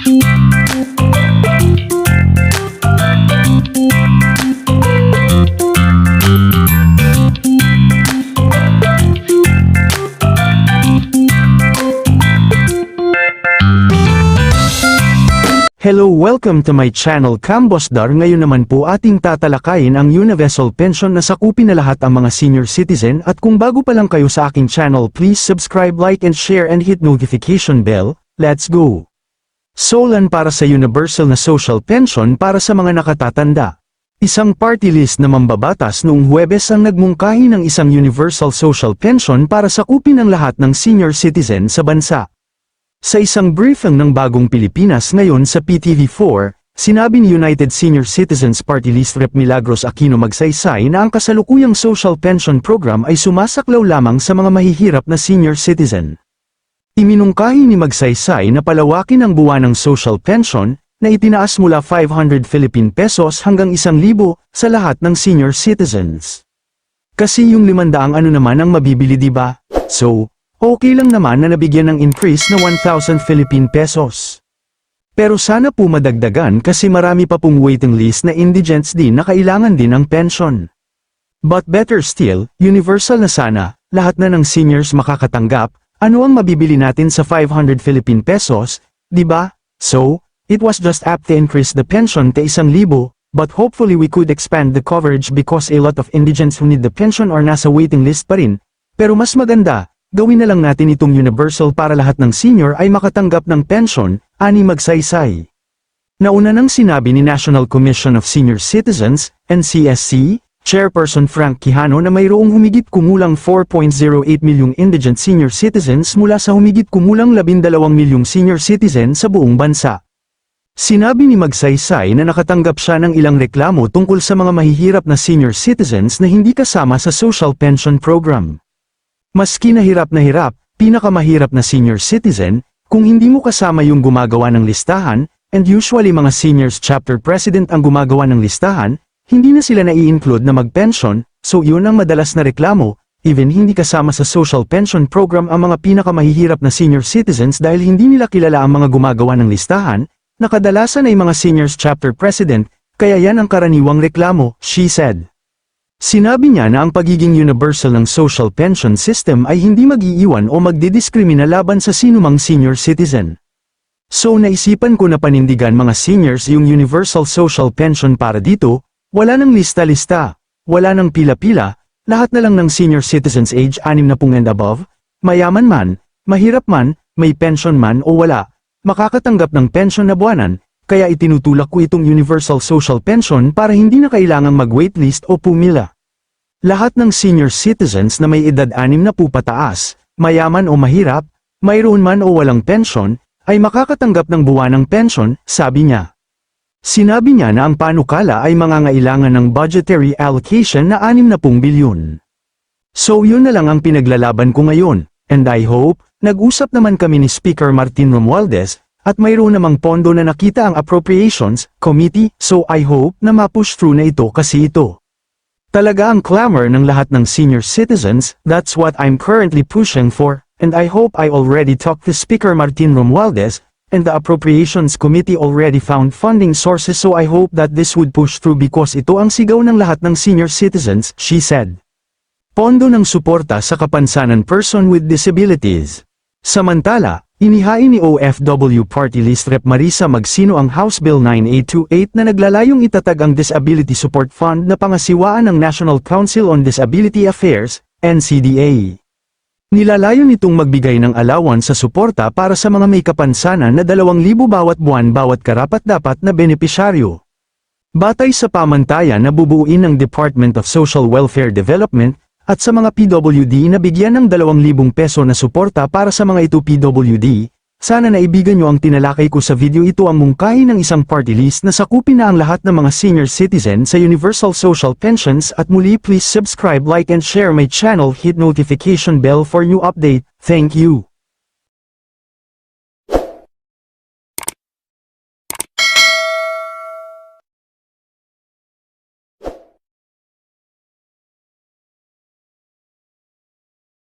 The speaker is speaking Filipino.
Hello welcome to my channel Cambosdar ngayon naman po ating tatalakayin ang Universal Pension na sakupin na lahat ang mga senior citizen. At kung bago pa lang kayo sa aking channel please subscribe like and share and hit notification bell, let's go! Solan para sa Universal na Social Pension para sa mga nakatatanda. Isang party list na mambabatas noong Huwebes ang nagmungkahi ng isang Universal Social Pension para sakupin ang lahat ng senior citizen sa bansa. Sa isang briefing ng Bagong Pilipinas ngayon sa PTV4, sinabi ni United Senior Citizens Party List Rep Milagros Aquino Magsaysay na ang kasalukuyang social pension program ay sumasaklaw lamang sa mga mahihirap na senior citizen. Iminungkahi ni Magsaysay na palawakin ang buwan ng social pension na itinaas mula 500 Philippine pesos hanggang 1,000 sa lahat ng senior citizens. Kasi yung limandaang ano naman ang mabibili ba? So, Okay lang naman na nabigyan ng increase na 1,000 Philippine pesos. Pero sana po madagdagan kasi marami pa pong waiting list na indigents din na kailangan din ng pension. But better still, universal na sana, lahat na ng seniors makakatanggap, ano ang mabibili natin sa 500 Philippine pesos, di ba? So, it was just apt to increase the pension to 1,000, but hopefully we could expand the coverage because a lot of indigents who need the pension are nasa waiting list pa rin. Pero mas maganda, Gawin na lang natin itong universal para lahat ng senior ay makatanggap ng pension, ani magsaysay. Nauna nang sinabi ni National Commission of Senior Citizens, NCSC, Chairperson Frank Quijano na mayroong humigit kumulang 4.08 milyong indigent senior citizens mula sa humigit kumulang 12 milyong senior citizen sa buong bansa. Sinabi ni Magsaysay na nakatanggap siya ng ilang reklamo tungkol sa mga mahihirap na senior citizens na hindi kasama sa social pension program. Maski na hirap na hirap, pinakamahirap na senior citizen, kung hindi mo kasama yung gumagawa ng listahan, and usually mga seniors chapter president ang gumagawa ng listahan, hindi na sila nai-include na mag-pension, so yun ang madalas na reklamo, even hindi kasama sa social pension program ang mga pinakamahihirap na senior citizens dahil hindi nila kilala ang mga gumagawa ng listahan, na kadalasan ay mga seniors chapter president, kaya yan ang karaniwang reklamo, she said. Sinabi niya na ang pagiging universal ng social pension system ay hindi mag-iiwan o magdidiskrimina laban sa sinumang senior citizen. So naisipan ko na panindigan mga seniors yung universal social pension para dito, wala nang lista-lista, wala nang pila-pila, lahat na lang ng senior citizens age 60 and above, mayaman man, mahirap man, may pension man o wala, makakatanggap ng pension na buwanan, kaya itinutulak ko itong Universal Social Pension para hindi na kailangang mag-waitlist o pumila. Lahat ng senior citizens na may edad 6 na po pataas, mayaman o mahirap, mayroon man o walang pension, ay makakatanggap ng buwanang pension, sabi niya. Sinabi niya na ang panukala ay mangangailangan ng budgetary allocation na 60 bilyon. So yun na lang ang pinaglalaban ko ngayon, and I hope, nag-usap naman kami ni Speaker Martin Romualdez, at mayroon namang pondo na nakita ang Appropriations Committee, so I hope na ma-push through na ito kasi ito. Talaga ang clamor ng lahat ng senior citizens, that's what I'm currently pushing for, and I hope I already talked to Speaker Martin Romualdez, and the Appropriations Committee already found funding sources so I hope that this would push through because ito ang sigaw ng lahat ng senior citizens, she said. Pondo ng suporta sa kapansanan person with disabilities. Samantala, Inihain ni OFW Party List Rep Marisa Magsino ang House Bill 9828 na naglalayong itatag ang Disability Support Fund na pangasiwaan ng National Council on Disability Affairs, NCDA. Nilalayo nitong magbigay ng alawan sa suporta para sa mga may kapansanan na 2,000 bawat buwan bawat karapat-dapat na benepisyaryo. Batay sa pamantayan na bubuin ng Department of Social Welfare Development, at sa mga PWD na bigyan ng 2,000 peso na suporta para sa mga ito PWD, sana naibigan nyo ang tinalakay ko sa video ito ang mungkahi ng isang party list na sakupin na ang lahat ng mga senior citizen sa Universal Social Pensions. At muli please subscribe like and share my channel. Hit notification bell for new update, thank you.